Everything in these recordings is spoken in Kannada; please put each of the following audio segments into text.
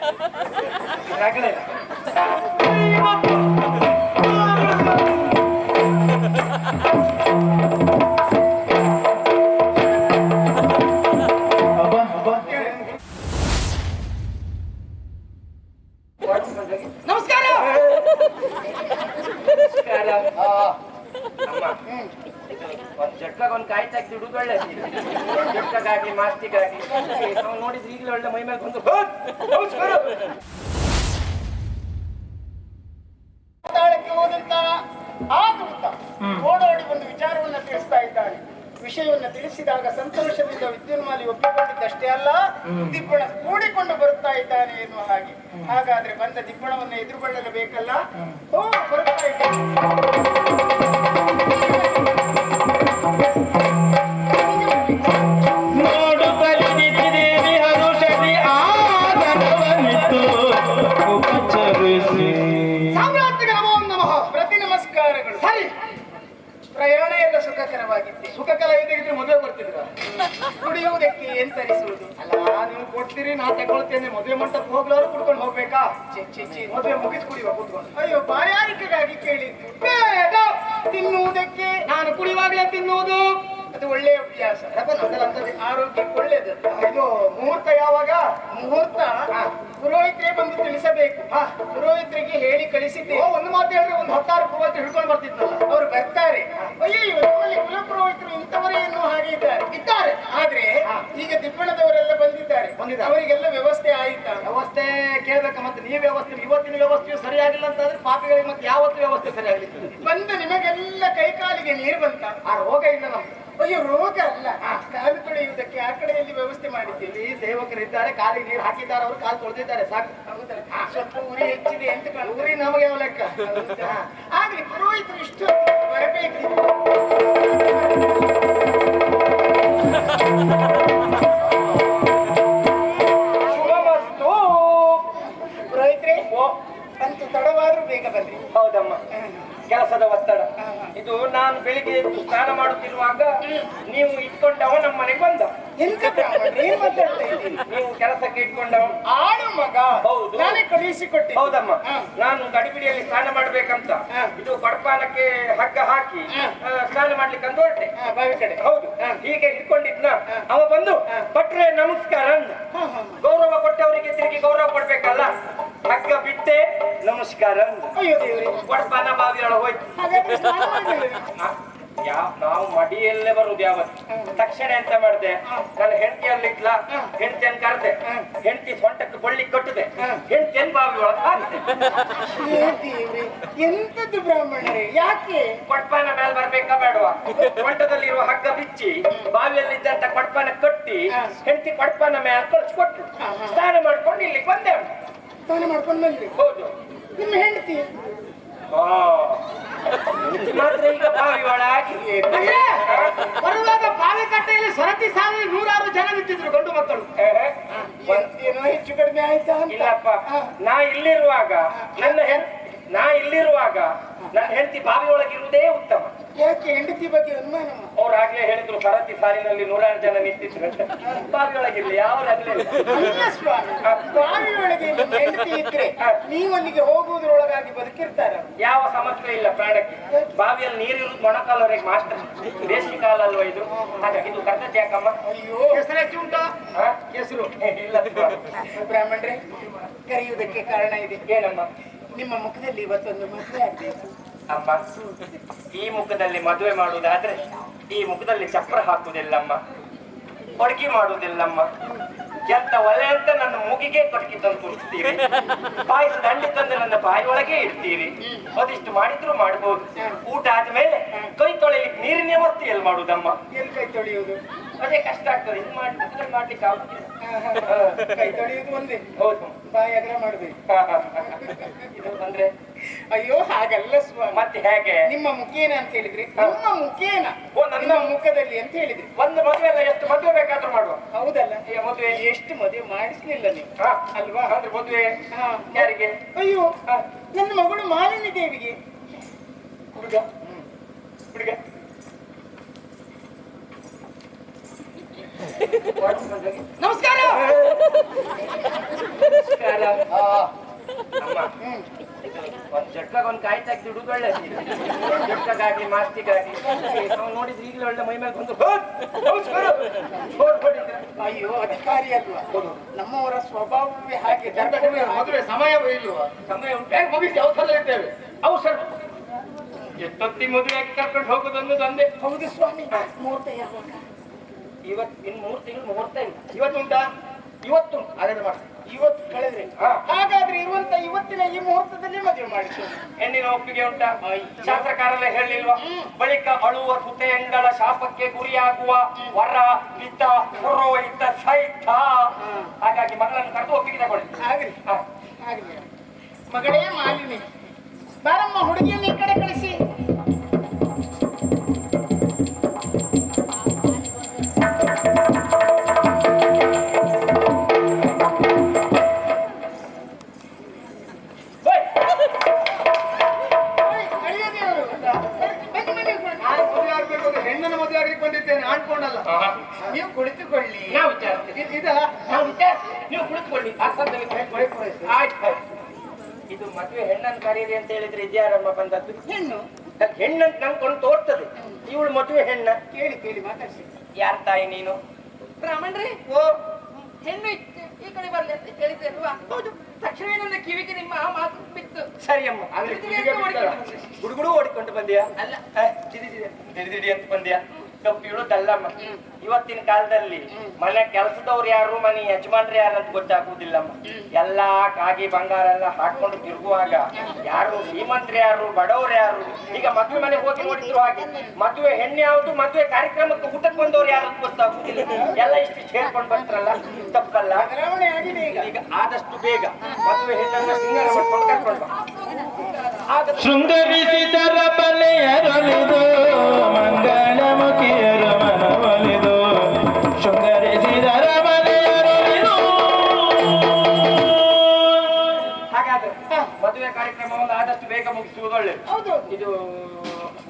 泣くない ಜಟ್ಲಾಗಾಗ್ಲಿ ಮಾಸ್ತಿಗಾಗಿ. ನಾವು ನೋಡಿದ್ರೆ ಈಗಲೇ ಒಳ್ಳೆ ಮೈ ಮೇಲೆ ಬಂದು ಹೋದಂತ ಆ ಓಡಾಡಿ ಓಡೋಡಿ ಒಂದು ವಿಚಾರವನ್ನ ತಿಳಿಸ್ತಾ ಇದ್ದಾನೆ. ವಿಷಯವನ್ನ ತಿಳಿಸಿದಾಗ ಸಂತೋಷದಿಂದ ವಿದ್ಯುನ್ಮಾಲಿ ಒಪ್ಪಿಕೊಂಡಿದ್ದಷ್ಟೇ ಅಲ್ಲ ದಿಬ್ಬಣ ಕೂಡಿಕೊಂಡು ಬರುತ್ತಾ ಇದ್ದಾನೆ ಎನ್ನುವ ಹಾಗೆ. ಹಾಗಾದ್ರೆ ಬಂದ ದಿಬ್ಬಣವನ್ನು ಎದುರುಗೊಳ್ಳಲು ಬೇಕಲ್ಲ? ಓ ಬರುತ್ತಾ ಇದ್ದಾನೆ. ನಾ ತಗೊಳ್ತೇನೆ ಮದುವೆ ಮಂಟಪಕ್ಕೆ ಹೋಗ್ಲಾರು ಕುಡ್ಕೊಂಡು ಹೋಗ್ಬೇಕಾ. ಮದುವೆ ಮುಗಿಸ್ ಕುಡಿಯುವ ಕೂತ್ಕೊಂಡು ಅಯ್ಯೋ ಬಾಯಾರಿಕೆಗಾಗಿ ಕೇಳಿದ್ದು ಬೇಡ ತಿನ್ನುವುದಕ್ಕೆ ನಾನು ಕುಡಿಯುವಾಗಲೇ ತಿನ್ನುವುದು. ಅದು ಒಳ್ಳೆಯ ಅಭ್ಯಾಸ. ಆರೋಗ್ಯಕ್ಕೆ ಒಳ್ಳೇದು. ಇದು ಮುಹೂರ್ತ ಯಾವಾಗ? ಮುಹೂರ್ತ? ಪುರೋಹಿತರೇ ಬಂದು ತಿಳಿಸಬೇಕು. ಪುರೋಹಿತ್ರಿಗೆ ಪುರೋಹಿತರಿಗೆ ಹೇಳಿ ಕಳಿಸಿದ್ದೆ. ಒಂದು ಮಾತು ಹೇಳಿದ್ರೆ ಒಂದು ಹತ್ತಾರು ಪುರೋಹಿತರು ಹಿಡ್ಕೊಂಡು ಬರ್ತಿದ್ನಲ್ಲ ಅವರು ಬರ್ತಾರೆ. ಅಯ್ಯೋ ನಮ್ಮಲ್ಲಿ ಕುಲ ಪುರೋಹಿತರು ಇಂಥವರೇ ಎನ್ನುವ ಹಾಗೆ ಇದ್ದಾರೆ. ಇದ್ದಾರೆ. ಆದ್ರೆ ಈಗ ದಿಬ್ಬಣದವರೆಲ್ಲ ಬಂದಿದ್ದಾರೆ. ಅವರಿಗೆಲ್ಲ ವ್ಯವಸ್ಥೆ ಆಯಿತಾ. ವ್ಯವಸ್ಥೆ ಕೇಳ್ಬೇಕು ಮತ್ತೆ ನೀವು ವ್ಯವಸ್ಥೆ ಇವತ್ತಿನ ವ್ಯವಸ್ಥೆಯು ಸರಿಯಾಗಿಲ್ಲ ಅಂತಂದ್ರೆ ಪಾಪಿಗಳಿಗೆ ಮತ್ತೆ ಯಾವತ್ತು ವ್ಯವಸ್ಥೆ ಸರಿಯಾಗಲಿಕ್ಕೆ ಬಂದ ನಿಮಗೆಲ್ಲ ಕೈಕಾಲಿಗೆ ನೀರು ಬಂತ? ಆ ರೋಗ ಇಲ್ಲ ನಮ್ಗೆ. ಅಯ್ಯೋ ರೋಗ ಅಲ್ಲ ಕಾಲು ತೊಳೆಯುವುದಕ್ಕೆ ಆ ಕಡೆಯಲ್ಲಿ ವ್ಯವಸ್ಥೆ ಮಾಡಿದ್ದೀವಿ. ಸೇವಕರಿದ್ದಾರೆ ಕಾಲಿಗೆ ನೀರು ಹಾಕಿದ್ದಾರೆ ಅವರು ಕಾಲು ತೊಳೆದಿದ್ದಾರೆ. ಸಾಕು. ಸ್ವಲ್ಪ ಉರಿ ಹೆಚ್ಚಿದೆ ಅಂತ ಉರಿ ನಮಗೆ ಯಾವ ಲೆಕ್ಕ? ಆಗ್ಲಿ ಪುರೋಹಿತರು ಇಷ್ಟು ಬರಬೇಕಿತ್ತು ಅಂತೂ ತಡವಾದ್ರೂ ಬೇಗ ಬನ್ನಿ ಹೌದಮ್ಮ. ಕೆಲಸದ ಒತ್ತಡ. ಇದು ನಾನು ಬೆಳಿಗ್ಗೆ ಎದ್ದು ಸ್ನಾನ ಮಾಡುತ್ತಿರುವಾಗ ನೀವು ಇಟ್ಕೊಂಡವ ನಮ್ಮ ಮನೆಗೆ ಬಂದ. ನೀವು ಕೆಲಸಕ್ಕೆ ಇಟ್ಕೊಂಡವ? ಆಡು ಮಗ ಹೌದು. ನಾನೇ ಕಳುಹಿಸಿಕೊಟ್ಟೆ ಹೌದಮ್ಮ. ನಾನು ಗಡಿಬಿಡಿಯಲ್ಲಿ ಸ್ನಾನ ಮಾಡ್ಬೇಕಂತ. ಇದು ಕೊಡಪಾನಕ್ಕೆ ಹಗ್ಗ ಹಾಕಿ ಸ್ನಾನ ಮಾಡ್ಲಿಕ್ಕೆ ಅಂತ ಹೊರಟೆ ಬಾವಿ ಕಡೆ. ಹೌದು. ಹೀಗೆ ಇಟ್ಕೊಂಡಿದ್ನ ಅವ ಬಂದು ಭಟ್ರೆ ನಮಸ್ಕಾರ. ಗೌರವ ಕೊಟ್ಟವರಿಗೆ ತಿರುಗಿ ಗೌರವ ಕೊಡ್ಬೇಕಲ್ಲ. ಹಗ್ಗ ಬಿಟ್ಟೆ. ನಮಸ್ಕಾರ. ಬಾವಿಯೊಳಗೆ ಹೋಯ್ತು? ಯಾವ ನಾವು ಮಡಿಯಲ್ಲೇ ಬರುದು ಯಾವತ್ತು? ತಕ್ಷಣ ಎಂತ ಮಾಡಿದೆ? ನನ್ನ ಹೆಂಡತಿಯಲ್ಲಿ ಇಟ್ಲ? ಹೆಂಡತಿಯನ್ನು ಕರೆದೆ? ಹೆಂಡತಿ ಸೊಂಟಕ್ಕೆ ಬಳ್ಳಿ ಕಟ್ಟದೆ? ಹೆಂಡತಿಯನ್ನು ಬಾವಿ ಒಳಗೆ ಹಾಕಿದೆ. ಏ ಎಂತದ್ದು ಬ್ರಾಹ್ಮಣರೇ? ಯಾಕೆ? ಕೊಡ್ಪಾನ ಮೇಲೆ ಬರ್ಬೇಕಾ ಬೇಡವಾ? ಸೊಂಟದಲ್ಲಿರುವ ಹಗ್ಗ ಬಿಚ್ಚಿ ಬಾವಿಯಲ್ಲಿದ್ದಂತ ಕೊಡ್ಪಾನ ಕಟ್ಟಿ ಹೆಂಡತಿ ಕೊಡ್ಪಾನ ಮೇಲೆ ಕಳಿಸ್ಕೊಟ್ರು. ಸ್ನಾನ ಮಾಡ್ಕೊಂಡು ಇಲ್ಲಿ ಬಂದೆ. ಸ್ನಾನ ಮಾಡ್ಕೊಂಡು ಬಂದ್ರಿ ಹೌದು. ನಿಮ್ಮ ಹೆಂಡತಿ ಹೆಂಡ್ತಿ ಮಾತ್ರ ಈಗ ಬಾವಿ ಒಳಗೆ ಬರುವಾಗ ಬಾವಿಕಟ್ಟೆಯಲ್ಲಿ ಸರತಿ ಸಾವಿರ ನೂರಾರು ಜನ ನಿಂತಿದ್ರು ಗಂಡು ಮಕ್ಕಳು. ಏನೋ ಹೆಚ್ಚು ಕಡಿಮೆ ಆಯ್ತಾ ಇಲ್ಲಪ್ಪ. ನಾ ಇಲ್ಲಿರುವಾಗ ನನ್ನ ಹೆಣ್ ನಾ ಇಲ್ಲಿರುವಾಗ ನನ್ನ ಹೆಂಡತಿ ಬಾವಿ ಒಳಗಿರುವುದೇ ಉತ್ತಮ. ಯಾಕೆ ಹೆಂಡತಿ ಬಗ್ಗೆ ಅನುಮಾನ? ಅವ್ರು ಆಗ್ಲೇ ಹೇಳಿದ್ರು ಸರತಿ ಸಾಲಿನಲ್ಲಿ ನೂರಾರು ಜನ ನಿಂತಿದ್ರು ಬಾವಿ ಒಳಗಿರ್ಲಿ ಯಾವ ಬಾವಿ ಒಳಗೆ ಹೆಂಡತಿ ಇದ್ರೆ ನೀವು ಅಲ್ಲಿಗೆ ಹೋಗುವುದರೊಳಗಾಗಿ ಬದುಕಿರ್ತಾರ? ಯಾವ ಸಮಸ್ಯೆ ಇಲ್ಲ ಪ್ರಾಣಕ್ಕೆ. ಬಾವಿಯಲ್ಲಿ ನೀರಿರುವುದು ಮೊಣಕಾಲವರೆಗೆ ಮಾಸ್ಟರ್. ಬೇಸಿಗೆ ಕಾಲ ಅಲ್ವಾ ಇದು? ಹಾಗಾಗಿ ಇದು ಯಾಕಮ್ಮ ಅಯ್ಯೋ. ಹೆಸರು ಹೆಚ್ಚು ಉಂಟಾ ಹೆಸರು ಇಲ್ಲ. ಬ್ರಾಹ್ಮಣರೇ ಕರೆಯುವುದಕ್ಕೆ ಕಾರಣ ಇದೆ. ಏನಮ್ಮ? ನಿಮ್ಮ ಮುಖದಲ್ಲಿ ಇವತ್ತೊಂದು ಮದುವೆ ಆಗ್ಬೇಕು. ಅಮ್ಮ ಈ ಮುಖದಲ್ಲಿ ಮದುವೆ ಮಾಡುವುದಾದ್ರೆ ಈ ಮುಖದಲ್ಲಿ ಚಪ್ರ ಹಾಕುವುದಿಲ್ಲಮ್ಮ. ಕೊಡುಗೆ ಮಾಡುವುದಿಲ್ಲಮ್ಮ. ಎಂತ ಒಲೆ ಅಂತ ನನ್ನ ಮೂಗಿಗೆ ಕೊಡುಗೆ ತಂದು ತುಳಿಸ್ತೀರಿ ಪಾಯಸ ದಂಡಿ ತಂದು ನನ್ನ ಬಾಯಿ ಒಳಗೆ ಇಡ್ತೀರಿ? ಅದಿಷ್ಟು ಮಾಡಿದ್ರು ಮಾಡ್ಬೋದು. ಊಟ ಆದ್ಮೇಲೆ ಕೈ ತೊಳೆಯಲಿಕ್ಕೆ ನೀರಿನ ವ್ಯವಸ್ಥೆ ಎಲ್ಲಿ ಮಾಡುದಮ್ಮ ಎಲ್ಲಿ ಕೈ ತೊಳೆಯುವುದು? ಅದೇ ಕಷ್ಟ ಆಗ್ತದೆ. ಇದು ಮಾಡಿ ಮಾಡ್ಲಿಕ್ಕೆ ಆಗುದಿಲ್ಲ. ಕೈ ತೊಳೆಯುವುದು ಒಂದೇ. ಹೌದು. ಬಾಯಿ ಅಗಲ ಮಾಡ್ಬೇಕು. ಇದು ಅಂದ್ರೆ? ಅಯ್ಯೋ ಹಾಗಲ್ಲ ಸ್ವಾಮಿ. ಮತ್ತೆ ಹೇಗೆ? ನಿಮ್ಮ ಮುಖೇನ ಅಂತ ಹೇಳಿದ್ರಿ. ನಿಮ್ಮ ಮುಖೇನ? ಓ, ನನ್ನ- ಮುಖದಲ್ಲಿ ಅಂತ ಹೇಳಿದ್ರಿ. ಒಂದು ಮದುವೆ ಅಲ್ಲ ಎಷ್ಟು ಮದುವೆ ಬೇಕಾದ್ರೂ ಮಾಡುವ. ಹೌದಲ್ಲ? ಮದುವೆ? ಎಷ್ಟು ಮದುವೆ ಮಾಡಿಸ್ಲಿಲ್ಲ ನೀವು? ಅಲ್ವಾ? ಅಂದ್ರೆ ಮದುವೆ. ಯಾರಿಗೆ? ಅಯ್ಯೋ ನನ್ನ ಮಗಳು ಮಾಲಿನಿ ದೇವಿಗೆ. ಹುಡುಗ. ಹುಡುಗ. ನಮಸ್ಕಾರ. ನಮಸ್ಕಾರ. ಒಂದ್ ಜಟ್ಕಾಗ ಒಂದ್ ಕಾಯಿ ತೆಗ್ದು ಇಡುದು ಒಳ್ಳೆ ಜಟ್ಕಾಗ್ಲಿ ಮಾಸ್ತಿಗಾಗ್ಲಿ ನಾವು ನೋಡಿದ್ರೆ ಈಗಲೇ ಒಳ್ಳೆ ಮೈ ಮೇಲೆ ಬಂದು ಅಯ್ಯೋ ಅಧಿಕಾರಿ ಅಲ್ವಾ? ನಮ್ಮವರ ಸ್ವಭಾವವೇ ಹಾಗೆ. ಮದುವೆ ಸಮಯವೇ ಇಲ್ವಾ? ಸಮಯ ಮುಗಿಸಿ ಅವಸರ ಇದ್ದೇವೆ. ಅವಸರ. ಎಷ್ಟೊತ್ತಿ ಮದುವೆಯಾಗಿ ಕರ್ಕೊಂಡು ಹೋಗುದನ್ನು ತಂದೆ ಹೌದು ಸ್ವಾಮಿ ಮುಹೂರ್ತ ಯಾವಾಗ? ಇವತ್ತು ಇನ್ ಮೂರು ತಿಂಗಳು ಮುಹೂರ್ತ ಇಲ್ಲ. ಇವತ್ತುಂಟಾ? ಇವತ್ತು ಹಾಗಾದ್ರೆ ಮಾಡಿ ಇವತ್ತು ಕಳೆದ್ರೆ. ಹಾಗಾದ್ರೆ ಇರುವಂತ ಇವತ್ತಿನ ಈ ಮುಹೂರ್ತದಲ್ಲಿ ಮದುವೆ ಮಾಡಿ ಹೆಣ್ಣಿನ ಒಪ್ಪಿಗೆ ಉಂಟಾ? ಶಾಸ್ತ್ರಕಾರಲ್ಲ ಹೇಳಿಲ್ವಾ ಬಳಿಕ ಅಳುವ ಸುತೆಯಂಗಳ ಶಾಪಕ್ಕೆ ಗುರಿಯಾಗುವ ವರ ಇದ್ದ ಹುರೋ ಇದ್ದ ಸೈತ ಹಾಗಾಗಿ ಮಗಳನ್ನು ಕರೆದು ಒಪ್ಪಿಗೆ ತಗೊಳ್ಳಿ. ಆಗ್ಲಿ ಹಾ. ಆಗ್ಲಿ ಮಗಳೇ ಮಾಲಿನಿ. ಬಾರಮ್ಮ ಹುಡುಗಿಯನ್ನು ಈ ಕಡೆ ಕಳಿಸಿ. ಇವಳು ಮದುವೆ ಹೆಣ್ಣ. ಕೇಳಿ ಕೇಳಿ ಮಾತಾಡ್ಸಿ. ಯಾರ ತಾಯಿ ನೀನು? ಬ್ರಾಹ್ಮಣ್ರಿ? ಓ. ಹೆಣ್ಣು ಈ- ಕಡೆ ಬರ್ಲಿ ಅಂತ ಹೇಳಿದ್ದೆ ಅಲ್ವಾ ಹೌದು ತಕ್ಷಣವೇ ನನ್ನ ಕಿವಿಗೆ ನಿಮ್ಮ ಆ ಮಾತು ಬಿತ್ತು. ಸರಿ ಅಮ್ಮ ಗುಡುಗುಡು ಓಡಿಕೊಂಡು ಬಂದ್ಯಾ? ಅಲ್ಲ. ದಿಡಿ ದಿಡಿ ಅಂತ ಬಂದ್ಯಾ? ಕಪ್ಪು ಇಳುದಲ್ಲಮ್ಮ ಇವತ್ತಿನ ಕಾಲದಲ್ಲಿ ಮನೆ ಕೆಲಸದವ್ರು ಯಾರು ಮನೆ ಯಜಮಾನ್ರು ಯಾರು ಅಂತ ಗೊತ್ತಾಗುವುದಿಲ್ಲಮ್ಮ ಎಲ್ಲಾ ಕಾಗಿ ಬಂಗಾರ ಎಲ್ಲ ಹಾಕೊಂಡು ತಿರುಗುವಾಗ ಯಾರು ಶ್ರೀಮಂತ್ರಿ ಯಾರು ಬಡವ್ರು ಯಾರು ಈಗ ಮದುವೆ ಮನೆಗೆ ಹೋಗಿ ನೋಡಿದ್ರು ಹಾಗೆ ಮದುವೆ ಹೆಣ್ಣು ಯಾವುದು ಮದುವೆ ಕಾರ್ಯಕ್ರಮಕ್ಕೆ ಊಟಕ್ಕೆ ಬಂದವ್ರು ಯಾರು ಅಂತ ಗೊತ್ತಾಗುದಿಲ್ಲ. ಎಲ್ಲ ಇಷ್ಟು ಸೇರ್ಕೊಂಡು ಬರ್ತಾರಲ್ಲ ತಪ್ಪಲ್ಲ. ಆಗಿದೆ ಈಗ ಆದಷ್ಟು ಬೇಗ ಮದುವೆ ಹೆಣ್ಣನ್ನ ಸಿಂಗಾರ ಮಾಡ್ಕೊಂಡು ಕರ್ಕೊಂಡು ಶೃಂಗರಿಸಿದರ ಬಲೆಯರಲಿದು ಮಂಗಳಮುಖಿಯರು ಆದಷ್ಟು ಬೇಗ ಮುಗಿಸುವುದು ಒಳ್ಳೆಯದು ಹೌದು. ಇದು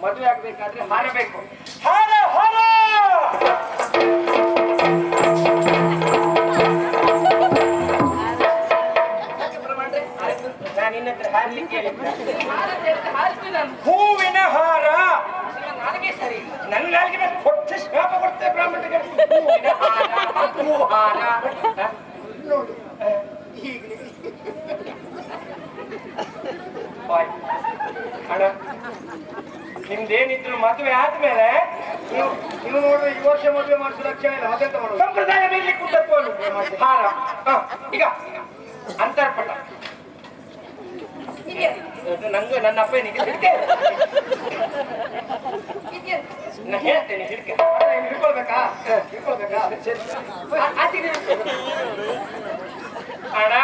ಮದುವೆ ಆಗ್ಬೇಕಾದ್ರೆ ಹಾರಬೇಕು. ಹಾರ ಹಾರ! ಹೂವಿನ ಹಾರ! ನನಗೆ ಸರಿ ನನ್ನ ನಾಲ್ಗೆ ಕೊಟ್ಟು ಶಾಪ ಕೊಡ್ತೇವೆ ಬ್ರಾಹ್ಮಣರಿಗೆ. ಹೂವಿನ ಹಾರ ಹೂ ಹಾರ. ನೋಡಿ. ಹೀಗೆ. ಬಾಯ್. ನಿಮ್ದೇನಿದ್ರು ಮದುವೆ ಆದ್ಮೇಲೆ ನೀವು ನೀವು ನೋಡಿದ್ರೆ ಈ ವರ್ಷ ಮದುವೆ ಮಾಡಿಸೋ ಲಕ್ಷಣ ಇಲ್ಲ ಮತ್ತೆಂತ ಮಾಡೋದು? ಸಂಪ್ರದಾಯ ಮೇಲೆ ಉಂಟು ಹಾರ. ಈಗ ಅಂತರ್ಪಟ. ನಂಗೆ ನನ್ನ ಅಪ್ಪನಿಗೆ ಹಿಡ್ಕೆ? ಇದೆಯಲ್ಲ ನಾನು ಹೇಳ್ತೇನೆ ಹಿಡ್ಕೆ. ಹಿಡ್ಕೊಳ್ಬೇಕಾ? ಹಿಡ್ಕೊಳ್ಬೇಕಾ? ಆಚೆಗೆ. ಅಣ್ಣ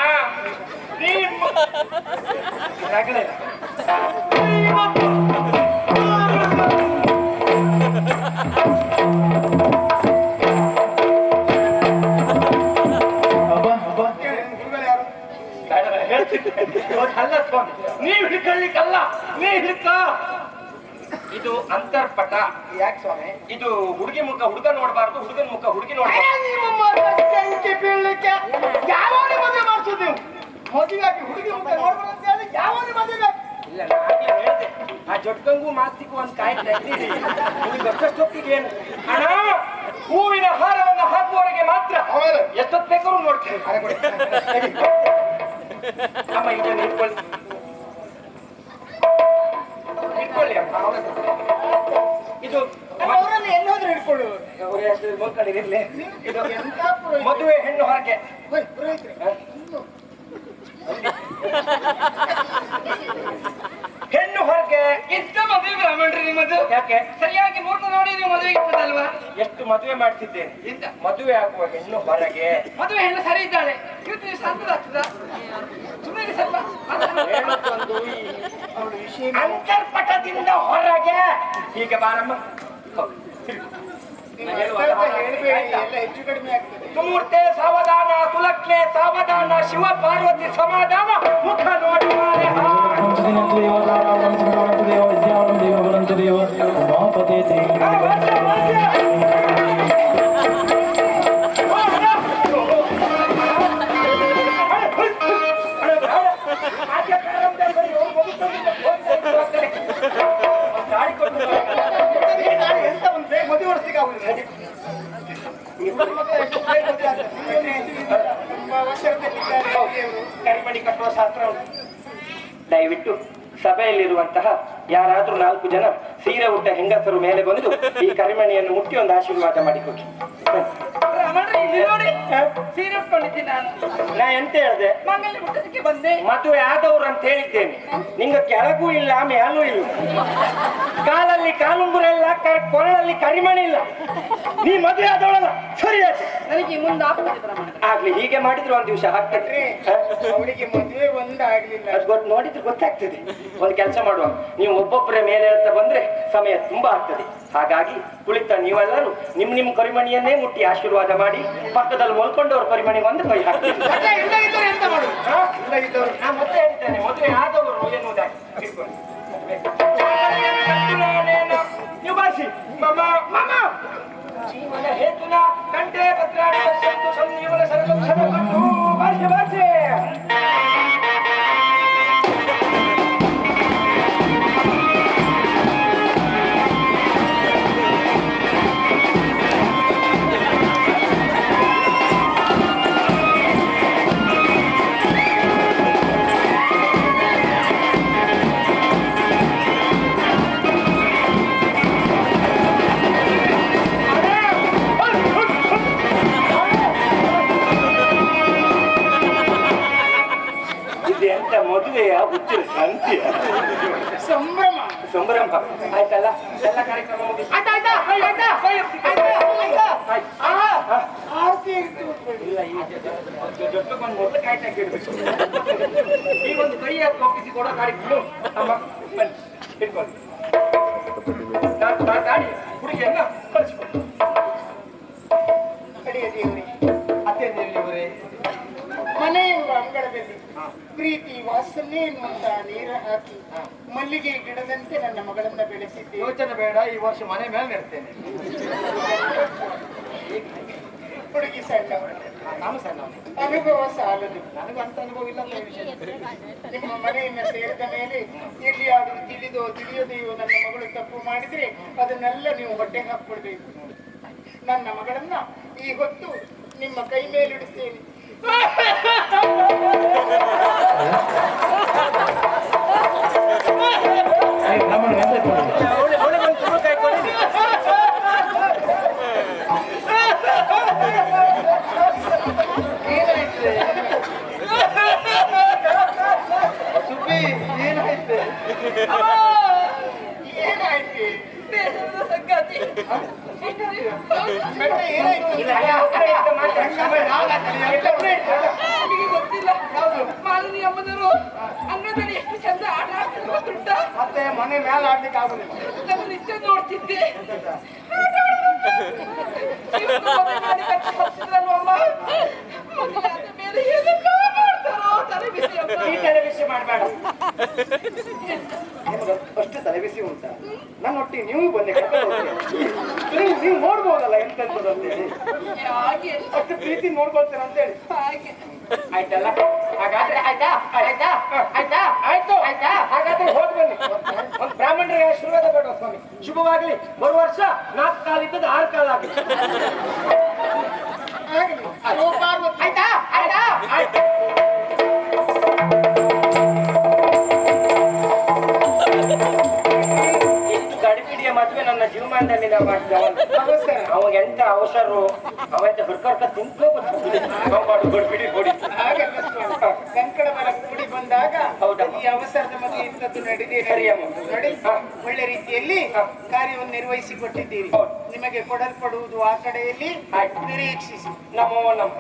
ಅವ್ರು ಅಲ್ಲ ಸ್ವಾಮಿ ನೀವು ಹಿಡ್ಕೊಳ್ಳಿಕ್ಕಲ್ಲ ನೀ ಹಿಡ್ಕ ಇದು ಅಂತರ್ಪಟ. ಯಾಕೆ ಸ್ವಾಮಿ? ಇದು ಹುಡುಗಿ ಮುಖ ಹುಡುಗ ನೋಡಬಾರ್ದು ಹುಡುಗನ ಮುಖ ಹುಡುಗಿ ನೋಡಬಾರ್ದು. ಯಾವಾಗ ಮದುವೆ ಮಾಡ್ಸೋದು ನೀವು? ಮದುವೆಯಾಗಿ ಹುಡುಗಿ ಮುಖ ನೋಡ್ಬಾರ್ದು. ಮದುವೆ? ಇಲ್ಲ ನಾನೇ ಹೇಳ್ದೆ. ಆ ಜೊಟ್ಕಂಗು ಮಾಸ್ತಿಗೂ ಒಂದು ಕಾಯಿ ತೆಗ್ದಿರಿ ನಿಮ್ಗೆ ಗೊತ್ತಷ್ಟೊತ್ತಿಗೆ ಏನು? ಅಣ್ಣ ಹೂವಿನ ಹಾರವನ್ನು ಹಾಕುವವರೆಗೆ ಮಾತ್ರ ಎಷ್ಟೊತ್ತು ಬೇಕಾದ್ರೂ ಕೊಡಿ. ಅಮ್ಮ ಇದನ್ನು ಇಟ್ಕೊಳ್ಳಿ. ಇಟ್ಕೊಳ್ಳಿ ಅಮ್ಮ ಇದು ಅವರಲ್ಲಿ ಎಲ್ಲೋದ್ರು ಹಿಡ್ಕೊಳ್ಳು ಅವ್ರ ಹೆಸರು ಮಕ್ಕಳಿರಲಿ ಇದು ಎಂತ ಪುರೋಹಿತ? ಮದುವೆ ಹೆಣ್ಣು ಹೊರಗೆ ಹೋಯ್, ಪುರೋಹಿತ್ರೆ. ಹೆಣ್ಣು ಹೊರಗೆ ಎಂತ ಮದುವೆ ಬ್ರಾಹ್ಮಣರೇ ನಿಮ್ಮದು? ಯಾಕೆ? ಸರಿಯಾಗಿ ಮೂರ್ತ ನೋಡಿ ನೀವು ಮದುವೆಗೆ ಇರ್ತದಲ್ವಾ? ಎಷ್ಟು ಮದುವೆ ಮಾಡ್ತಿದ್ದೇನೆ ಎಂತ? ಮದುವೆ ಆಗುವಾಗ ಇನ್ನು ಹೊರಗೆ. ಮದುವೆ ಹೆಣ್ಣು ಸರಿ ಇದ್ದಾಳೆ. ಇವತ್ತು ನೀವು ಸುಮ್ಮನೆ ಸ್ವಲ್ಪ. ಹೇಳೋದೊಂದು ಈ ಅವಳು ವಿಷಯ ಅಂತರ್ಪಟದಿಂದ ಹೊರಗೆ. ಹೀಗೆ ಬಾರಮ್ಮ. ಹೌದು. ನೀವು ನಾನು ಹೇಳುವ ಅರ್ಥ ಹಾಗೆ ಹೇಳ್ಬೇಡಿ ಆಯ್ತಾ? ಎಲ್ಲ ಹೆಚ್ಚು ಕಡಿಮೆ ಆಗ್ತದೆ ಸುಮೂರ್ತೆ ಸಾವಧಾನ ತುಲಕ್ನೆ ಸಾವಧಾನ ಶಿವ ಪಾರ್ವತಿ ಸಮಾಧಾನ ಮುಖ ನೋಡಿ ಮಾರೆ ಹಾ. ದಯವಿಟ್ಟು ಸಭೆಯಲ್ಲಿರುವಂತಹ ಯಾರಾದರೂ ನಾಲ್ಕು ಜನ ಸೀರೆ ಉಟ್ಟ ಹೆಂಗಸರು ಮೇಲೆ ಬಂದು ಈ ಕರಿಮಣಿಯನ್ನು ಮುಟ್ಟಿ ಒಂದು ಆಶೀರ್ವಾದ ಮಾಡಿಕೊಡಿ. ಬ್ರಾಹ್ಮಣರೇ, ಇಲ್ಲಿ ನೋಡಿ ಸೀರೆ ಉಟ್ಕೊಂಡಿದ್ದೀನಿ ನಾನು. ನಾ ಎಂತ ಹೇಳ್ದೆ? ಮಂಗಲ್ಯ ಬಂದೆ. ಮದುವೆ ಆದವ್ರು ಅಂತ ಹೇಳಿದ್ದೇನೆ. ನಿಂಗ ಕೆಳಗೂ ಇಲ್ಲ ಮೇಲೂ ಇಲ್ಲ. ಕಾಲಲ್ಲಿ ಕಾಲುಂಗುರ ಇಲ್ಲ ಕೊರಳಲ್ಲಿ ಕರಿಮಣಿ ಇಲ್ಲ. ನೀ ಮದುವೆ ಆದವಳಲ್ಲ ಸರಿ ಆಯ್ತು. ನನಗೆ ಮುಂದೆ ಆಗ್ತದೆ ಆಗ್ಲಿ ಹೀಗೆ ಮಾಡಿದ್ರು ಒಂದ್ ದಿವಸ ಆಗ್ತದೆ. ಅವಳಿಗೆ ಮದುವೆ ಒಂದಾಗ್ಲಿಲ್ಲ ಅದು ಗೊತ್ತು ನೋಡಿದ್ರೆ ಗೊತ್ತಾಗ್ತದೆ. ಒಂದ್ ಕೆಲಸ ಮಾಡುವ. ನೀವು ಒಬ್ಬೊಬ್ಬರ ಮೇಲೆ ಹೇಳ್ತಾ ಬಂದ್ರೆ ಸಮಯ ತುಂಬಾ ಆಗ್ತದೆ. ಹಾಗಾಗಿ ಕುಳಿತ ನೀವೆಲ್ಲರೂ ನಿಮ್ ನಿಮ್ ಕರಿಮಣಿಯನ್ನೇ ಮುಟ್ಟಿ ಆಶೀರ್ವಾದ ಮಾಡಿ ಪಕ್ಕದಲ್ಲಿ ಮಲ್ಕೊಂಡವ್ರ ಪರಿಮಣಿಗೆ ಒಂದು ಕೈ ಹಾಕ್ತೀವಿ ಅಲ್ಲ, ಇಲ್ಲ ಇದ್ದವ್ರು ಎಂತ ಮಾಡುದು? ಹಾ? ಇಲ್ಲ ಇದ್ದವ್ರು. ನಾ ಮತ್ತೆ ಹೇಳ್ತೇನೆ ಮದುವೆ ಆದವರು ಎನ್ನುವುದಾಗಿ ಮಮ ಮಮ. ಜೀವನ ಹೇತುನ ಕಂಠೆ ಪತ್ರ ಸಂಜೀವನ ಸರ್ವ ಭಾಷೆ ಬಾಸಿ ಜೊತೆಗೊಂದು ಮೊದಲು ಒಂದು ಕೈ ಒಪ್ಪಿಸಿ ಕೊಡೋ ಕಾರ್ಯಕ್ರಮ ಅಮ್ಮ ಬನ್ನಿ ನಾನು ಮಾತಾಡಿ ಹುಡುಗಿಯನ್ನ ಕಳಿಸ್ಕೊಂಡು ಅಡಿಯ ದೇವರೇ ಅತ್ತೆ ಪ್ರೀತಿ ವಾತ್ಸಲ್ಯ ಎನ್ನುವಂತ ನೀರ ಹಾಕಿ ಮಲ್ಲಿಗೆ ಗಿಡದಂತೆ ನನ್ನ ಮಗಳನ್ನ ಬೆಳೆಸಿದ್ದೆ ಯೋಚನೆ ಬೇಡ ಈ ವರ್ಷ ಮನೆ ಮೇಲೆ ನೆಡ್ತೇನೆ ಹುಡುಗಿ ಸಣ್ಣವಳು. ನಾನು ಸಣ್ಣ ಅನುಭವ ಸಾಲದು ನನಗೆ ಅಂತ ಅನುಭವ ಇಲ್ಲ ಅಂತ ವಿಷಯ ನಿಮ್ಮ ಮನೆಯನ್ನ ಸೇರಿದ ಮೇಲೆ ಇಲ್ಲಿ ಯಾರು ತಿಳಿದೋ ತಿಳಿಯದೆಯೋ ನನ್ನ ಮಗಳು ತಪ್ಪು ಮಾಡಿದ್ರೆ ಅದನ್ನೆಲ್ಲ ನೀವು ಹೊಟ್ಟೆ ಹಾಕ್ಕೊಳ್ಬೇಕು ನನ್ನ ಮಗಳನ್ನ ಈ ಹೊತ್ತು ನಿಮ್ಮ ಕೈ ಮೇಲಿಡುತ್ತೇನೆ ಬ್ರಾಹ್ಮಣ ಗೊತ್ತಿಲ್ಲ ಮಾಲಿನಿ ಅಮ್ಮನವರು ಎಷ್ಟು ಚಂದ ಆಟ ಆಡ್ತಿದ್ರು ಗೊತ್ತುಂಟಾ ಮತ್ತೆ ಮನೆ ಮೇಲೆ ಆಡ್ಲಿಕ್ಕೆ ಆಗುದಿಲ್ಲ. ನಮ್ಮ ನಿತ್ಯ ನೋಡ್ತಿದ್ದೆ ಅಷ್ಟು ತಲೆಬಿಸಿ ಉಂಟಾ? ನನ್ನ ಒಟ್ಟಿಗೆ ನೀವು ಬನ್ನಿ. ನೀವು ನೀವು ನೋಡ್ಬೋದಲ್ಲ ಎಂತ ಅಂತೇಳಿ ಅಷ್ಟು ಪ್ರೀತಿ ನೋಡ್ಕೊಳ್ತೀರ ಅಂತೇಳಿ ಹಾಗೆ. ಆಯ್ತಲ್ಲ? ಹಾಗಾದ್ರೆ ಆಯ್ತಾ? ಆಯ್ತಾ? ಆಯ್ತಾ? ಆಯ್ತು. ಆಯ್ತಾ? ಹಾಗಾದ್ರೆ ಹೋಗಿ ಬನ್ನಿ. ಒಂದು ಬ್ರಾಹ್ಮಣರಿಗೆ ಆಶೀರ್ವಾದ ಬೇಡ ಸ್ವಾಮಿ. ಶುಭವಾಗ್ಲಿ. ಬರುವ ವರ್ಷ ನಾಲ್ಕು ಕಾಲಿದ್ದದ್ದು ಆರು ಕಾಲ ಆಗಲಿ ಆಯ್ತಾ? ಆಯ್ತಾ? ಆಯ್ತು? ಮಾಡಿದವನು ಅವಸರ ಅವಾಗ ಎಂತ ಅವಸರು ಅವಂತ ಹುಡ್ಕರ್ಕ ಮಾಡು ಗಡಿಬಿಡಿ ಕೊಡಿ. ಕಂಕಣ ಮರ ಕೂಡಿ ಬಂದಾಗ ಹೌದಮ್ಮ. ಈ ಅವಸರದ ಮಧ್ಯೆ ಇಂಥದ್ದು ನಡೆದೇ ಸರಿಯಮ್ಮ. ನೋಡಿ ಒಳ್ಳೆ ರೀತಿಯಲ್ಲಿ ಕಾರ್ಯವನ್ನು ನಿರ್ವಹಿಸಿ ಕೊಟ್ಟಿದ್ದೀರಿ ನಿಮಗೆ ಕೊಡಲ್ಪಡುವುದು ಆ ಕಡೆಯಲ್ಲಿ. ನಿರೀಕ್ಷಿಸಿ. ನಮೋ ನಮ.